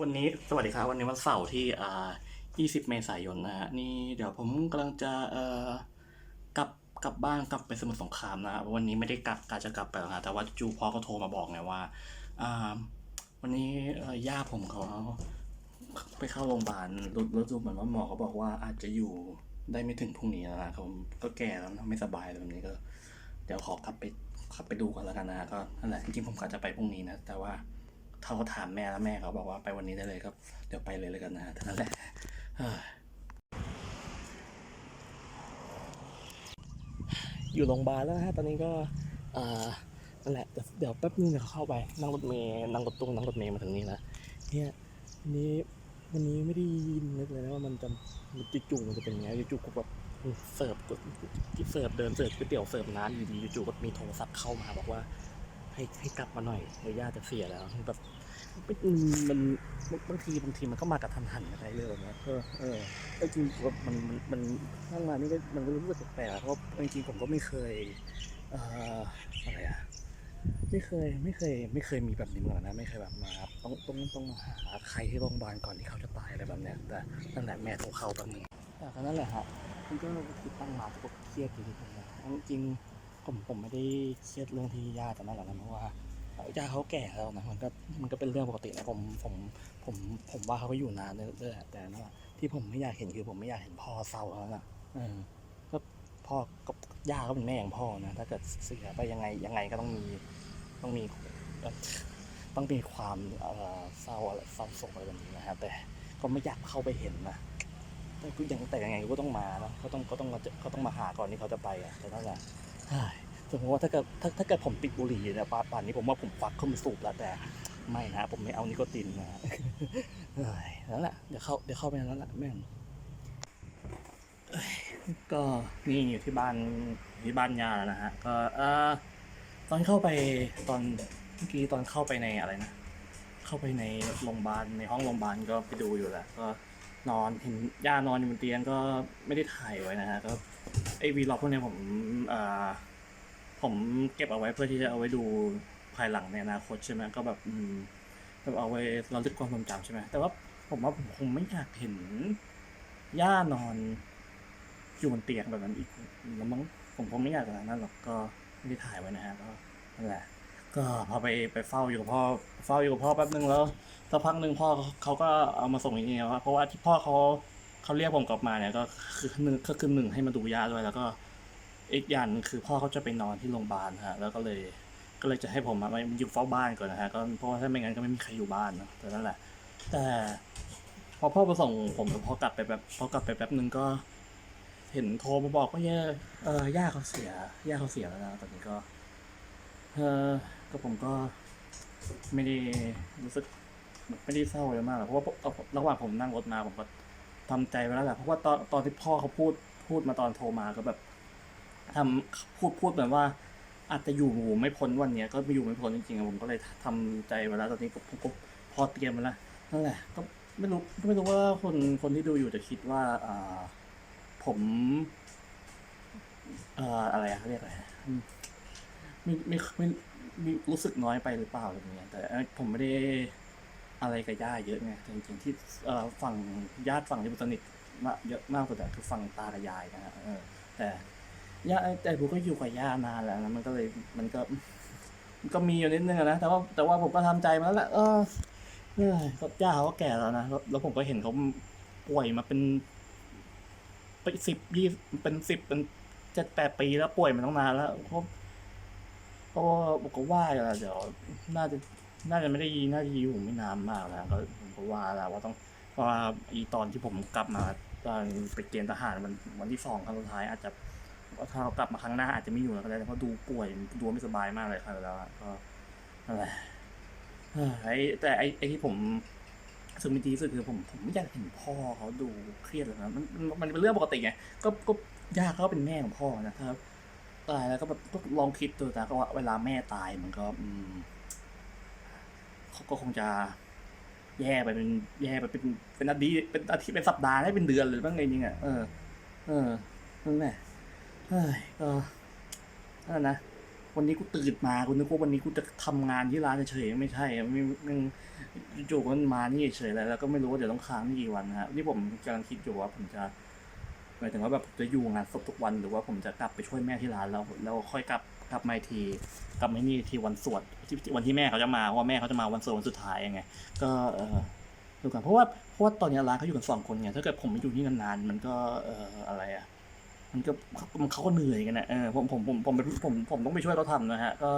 วันนี้สวัสดีครับ วันนี้วันเสาร์ที่อ่า20 เมษายนนะฮะนี่เดี๋ยวผมกำลังจะเอ่อกลับกลับบ้านกลับไปสมุทรสงครามนะวันนี้ไม่ได้กลับกาจะกลับไปนะแต่ว่าจู่พ่อก็โทรมาบอกไงว่าอ่าวันนี้ย่าผมเขาไปเข้าโรงพยาบาลรู้รู้สึกเหมือนว่าหมอเขาบอกว่าอาจจะอยู่ได้ไม่ถึงพรุ่งนี้แล้วนะผมก็แก่แล้วไม่สบายเลยแบบนี้ก็ เดี๋ยวขอกลับไปขับไปดูกันแล้วกันนะก็นั่นแหละจริงๆผมกะจะไปพรุ่งนี้นะ แต่ว่า เขาถามแม่แล้วแม่เขาบอกว่าไปวันนี้ได้เลยครับ เดี๋ยวไปเลยเลยกันนะเท่านั้นแหละอยู่โรงพยาบาลแล้วฮะตอนนี้ก็อ่านั่นแหละเดี๋ยวแป๊บนึงเดี๋ยวเข้าไปนั่งรถเมย์นั่งรถตู้นั่งรถเมย์มาถึงนี่แล้วเนี่ยวันนี้วันนี้ไม่ได้ยินนึกเลยนะว่ามันจะมันจู่ๆมันจะเป็นยังไงจู่ๆก็แบบเสิร์ฟกดเสิร์ฟเดินเสิร์ฟก๋วยเตี๋ยวเสิร์ฟน้ำอยู่ดีจู่ๆก็มีโทรศัพท์เข้ามาบอกว่า ให้ให้กลับมาหน่อยเดี๋ยวย่าจะเสียแล้วแบบมันมันบางทีบางทีมันก็มากับทันหันอะไรเรื่องนะเออเออจริงๆมันมันมันนั่งมานี่ก็มันก็รู้สึกแปลกๆเพราะจริงๆผมก็ไม่เคยเอ่ออะไรอะไม่เคยไม่เคยไม่เคยมีแบบนี้มาก่อนนะไม่เคยแบบมาต้องต้องต้องหาใครที่โรงพยาบาลก่อนที่เขาจะตายอะไรแบบเนี้ยแต่ตั้งแต่แม่โทรเข้าตอนนึงแต่ก็นั่นแหละฮะมันก็คิดตั้งมาก็เครียดอยู่ดนึงนะจริงๆ ผมผมไม่ได้เครียดเรื่องที่ย่าจะนั่นหรอกนะเพราะว่าย่าเขาแก่แล้วนะมันก็มันก็เป็นเรื่องปกตินะผมผมผมผมว่าเขาก็อยู่นานเลยแหละแต่นั่นแหละที่ผมไม่อยากเห็นคือผมไม่อยากเห็นพ่อเศร้าแล้วนะเออก็พ่อกับย่าก็เป็นแม่ของพ่อนะถ้าเกิดเสียไปยังไงยังไงก็ต้องมีต้องมีต้องมีความเศร้าเศร้าโศกอะไรแบบนี้นะครับแต่ก็ไม่อยากเข้าไปเห็นนะแต่ก็ยังแต่ยังไงก็ต้องมาเนอะก็ต้องก็ต้องมาก็ต้องมาหาก่อนที่เขาจะไปอะแต่นั่นแหละ ใช่สมมติว่าถ้าเกิดถ้าถ้าเกิดผมติดบุหรี่เนี่ยป่านป่านี้ผมว่าผมควักเข้ามาสูบแล้วแต่ไม่นะผมไม่เอานิโคตินนะเฮ้ยนั่นแหละเดี๋ยวเข้าเดี๋ยวเข้าไปนั่นแหละแม่งก็นี่อยู่ที่บ้านที่บ้านยาแล้วนะฮะก็เออตอนเข้าไปตอนเมื่อกี้ตอนเข้าไปในอะไรนะเข้าไปในโรงพยาบาลในห้องโรงพยาบาลก็ไปดูอยู่แหละก็นอนเห็นย่านอนอยู่บนเตียงก็ไม่ได้ถ่ายไว้นะฮะก็ ไอวีล็อกพวกเนี้ยผมอ่าผมเก็บเอาไว้เพื่อที่จะเอาไว้ดูภายหลังในอนาคตใช่ไหมก็แบบอืมแบบเอาไว้เราลึกความทรงจำใช่ไหมแต่ว่าผมว่าผมคงไม่อยากเห็นย่านอนอยู่บนเตียงแบบนั้นอีกแล้วมั้งผมคงไม่อยากแบบนั้นหรอกก็ไม่ได้ถ่ายไว้นะฮะก็นั่นแหละก็พอไปไปเฝ้าอยู่กับพ่อเฝ้าอยู่กับพ่อแป๊บนึงแล้วสักพักหนึ่งพ่อเขาก็เอามาส่งอย่างเงี้ยว่าเพราะว่าที่พ่อเขา เขาเรียกผมกลับมาเนี่ยก็คือหนึ่งก็คือหนึ่งให้มาดูยาด้วย แล้วก็อีกอย่างคือพ่อเขาจะไปนอนที่โรงพยาบาลฮะแล้วก็เลยก็เลยจะให้ผมมาอยู่เฝ้าบ้านก่อนนะฮะก็เพราะว่าถ้าไม่งั้นก็ไม่มีใครอยู่บ้านเนะแต่นั่นแหละ แต่พอพ่อมาส่งผมพอกลับไปแบบพอกลับไปแป๊บนึงก็ เห็นโทรมาบอกว่าย่าเออย่าเขาเสียย่าเขาเสียแล้วนะตอนนี้ก็เออก็ผมก็ไม่ได้รู้สึกไม่ได้เศร้าเลยมากหรอกเพราะว่าระหว่างผมนั่งรถมาผมก็ ทำใจไว้แล้วแหละเพราะว่าตอนตอนที่พ่อเขาพูดพูดมาตอนโทรมาก็แบบทำพูดพูดเหมือนว่า อาจจะอยู่ไม่พ้นวันเนี้ยก็ไม่อยู่ไม่พ้นจริงๆผมก็เลยทำใจไว้แล้วตอนนี้ก็ผมก็พอเตรียมไว้แล้วนั่นแหละ ก็ไม่รู้ไม่รู้ว่าคนคนที่ดูอยู่จะคิดว่าอ่าผมเอ่ออะไรอะเขาเรียกอะไรไม่ไม่ไม่รู้สึกน้อยไปหรือเปล่าอะไรเงี้ยแต่ผมไม่ได้ อะไรกับย่าเยอะไงแต่จริงๆที่ฝั่งญาติฝั่งที่ผมสนิทมากเยอะมากกว่าแต่คือฝั่งตากับยายนะฮะแต่ย่าแต่ผมก็อยู่กับย่านานแล้วนะมันก็เลยมันก็มันก็มีอยู่นิดนึงนะแต่ว่าแต่ว่าผมก็ทำใจมาแล้วแหละเออเนี่ยก็ย่าเขาก็แก่แล้วนะแล้วผมก็เห็นเขาป่วยมาเป็นไปสิบยี่เป็นสิบเป็นเจ็ดแปดปีแล้วป่วยมาตั้งนานแล้วเขาเพราะว่าผมก็ว่าอยู่แล้วเดี๋ยวน่าจะ น่าจะไม่ได้น่าจะอยู่ไม่นานมากแล้วก็ผมก็ว่าแล้วว่าต้องเพราะว่าอีตอนที่ผมกลับมาตอนไปเกณฑ์ทหารวันวันที่สองครั้งสุดท้าย อาจจะถ้าเรากลับมาครั้งหน้าอาจจะไม่อยู่แล้วก็ได้เพราะดูป่วยดูไม่สบายมากเลยครับแล้วก็นั่นแหละเอ้ยไอ้แต่ไอ้ไอ้ที่ผมรู้สึกไม่ดีสุดคือผมผมไม่อยากเห็นพ่อเขาดูเครียดเลยนะมันมันเป็นเรื่องปกติไงก็ก็ย่าเขาเป็นแม่ของพ่อนะครับตายแล้วก็แบบก็ลองคิดดูแต่ก็ว่าเวลาแม่ตายมันก็ อืม ก็คงจะแย่ไปเป็นแย่ไปเป็นเป็นอาทิตย์เป็นอาทิตย์เป็นสัปดาห์ได้เป็นเดือนเลยบ้างไงจริงอะเออ เออนั่นแหละเฮ้ยก็นั่นนะวันนี้กูตื่นมากูนึกว่าวันนี้กูจะทำงานที่ร้านเฉยไม่ใช่ไม่ไม่จู่ๆมันมานี่เฉยๆเลยแล้วก็ไม่รู้ว่าเดี๋ยวต้องค้างนี่กี่วันฮะนี่ผมกำลังคิดอยู่ว่าผมจะหมายถึงว่าแบบจะอยู่งานศพทุกวันหรือว่าผมจะกลับไปช่วยแม่ที่ร้านแล้วแล้วค่อยกลับ กลับมาทีกลับมานี่ทีวันสวดที่วันที่แม่เขาจะมาเพราะว่าแม่เขาจะมาวันสวดวันสุดท้ายยังไง ก็เออดูกันเพราะว่าเพราะว่าตอนนี้ร้านเขาอยู่กันสองคนไงถ้าเกิดผมไม่อยู่ที่นานๆมันก็เอออะไรอะมันก็มันเขาก็เหนื่อยกันนะเออผมผมผมผมผมผมผมต้องไปช่วยเขาทำนะฮะ ก็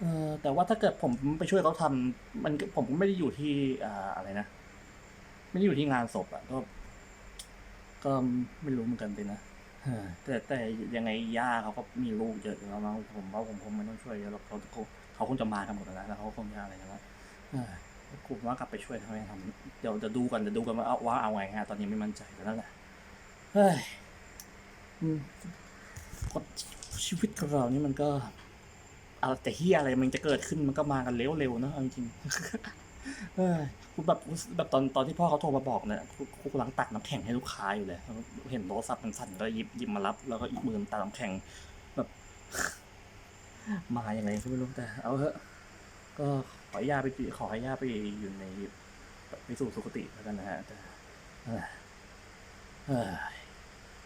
เออแต่ว่าถ้าเกิดผมไปช่วยเขาทำมันผมก็ไม่ได้อยู่ที่อ่าอะไรนะไม่ได้อยู่ที่งานศพอะก็ ก็ไม่รู้เหมือนกันเลยนะ แต่แต่ยังไงย่าเขาก็มีลูกเยอะอยู่แล้วมั้งผมว่าผมคงไม่ต้องช่วยเยอะหรอกเขาเขาเขาคงจะมากันหมดแล้วนะแล้วเขาคงจะอะไรกันแล้วเออกูว่ากลับไปช่วยเขาให้ทำเดี๋ยวจะดูกันจะดูกันว่าเอาว่าเอาไงฮะตอนนี้ไม่มั่นใจแล้วนั่นแหละเฮ้ยอืมชีวิตของเรานี่มันก็อะไรแต่เฮียอะไรมันจะเกิดขึ้นมันก็มากันเร็วๆเนะจริงๆ เออแบบแบบตอนตอนที่พ่อเขาโทรมาบอกเนี่ยกูกูกำลังตักน้ำแข็งให้ลูกค้าอยู่เลย เห็นโทรศัพท์มันสั่นก็หยิบหยิบมารับ แล้วก็อีกมือตักน้ำแข็ง แบบ มาอย่างไรก็ไม่รู้แต่ เอาเถอะก็ขอให้ย่าไปขอให้ย่าไปอยู่ในไปสู่สุคติแล้วกันนะฮะแต่เออเออ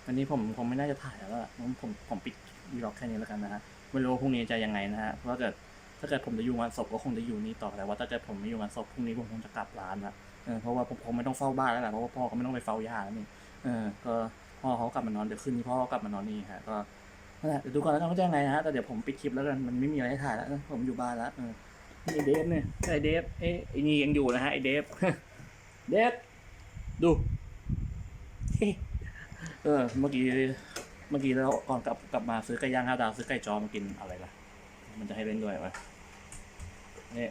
วันนี้ผมคงไม่น่าจะถ่ายแล้วล่ะผมผมผมปิดวีล็อกแค่นี้แล้วกันนะฮะไม่รู้พรุ่งนี้จะยังไงนะฮะเพราะถ้าเกิด ถ้าเกิดผมจะอยู่งานศพก็คงจะอยู่นี่ต่อแต่ว่าถ้าเกิดผมไม่อยู่งานศพพรุ่งนี้ผมคงจะกลับร้านละเออเพราะว่าผมคงไม่ต้องเฝ้าบ้านแล้วแหละเพราะว่าพ่อก็ไม่ต้องไปเฝ้ายาแล้วนี่เออก็พ่อเขากลับมานอนเดี๋ยวคืนนี้พ่อก็กลับมานอนนี่ฮะก็นั่นแหละเดี๋ยวดูก่อนแล้วกันว่าจะยังไงนะฮะแต่เดี๋ยวผมปิดคลิปแล้วกันมันไม่มีอะไรให้ถ่ายแล้วผมอยู่บ้านแล้วเออนี่ไอเดฟเนี่ยไอเดฟเอ้ยไอนี่ยังอยู่นะฮะไอเดฟ เดฟดูเออเมื่อกี้เมื่อกี้เราก่อนกลับกลับมาซื้อไก่ย่างห้าดาวซื้อไก่จอมากินอะไรล่ะ มันจะให้เล่นด้วยไหมนี่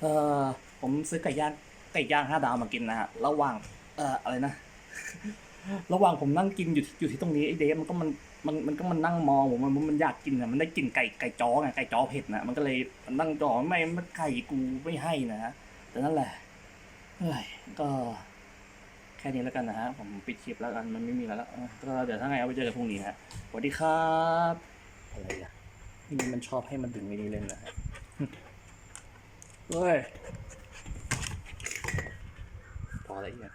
เออผมซื้อไก่ย่างไก่ย่างห้าดาวมากินนะฮะระหว่าง เอ่ออะไรนะ ระหว่างผมนั่งกินอยู่ที่อยู่ที่ตรงนี้ไอเดฟมันก็มันมันมันก็มันนั่งมองผมมันมันอยากกินอะมันได้กลินไก่ไก่จอไงไก่จอเผ็ดนะมันก็เลยมันนั่งจอไม่ไม่ไก่กูไม่ให้นะฮะแต่นั่นแหละเฮ้ยก็แค่นี้แล้วกันนะฮะผมปิดคลิปแล้วกันมันไม่มีแล้วก็เดี๋ยวถ้าไงเอาไปเจอกันพรุ่งนี้ฮะสวัสดีครับ อะไรอะนี่มันชอบให้มันดึงไม่ดีเล่นนะฮะเฮ้ยพอแล้วอีกอะ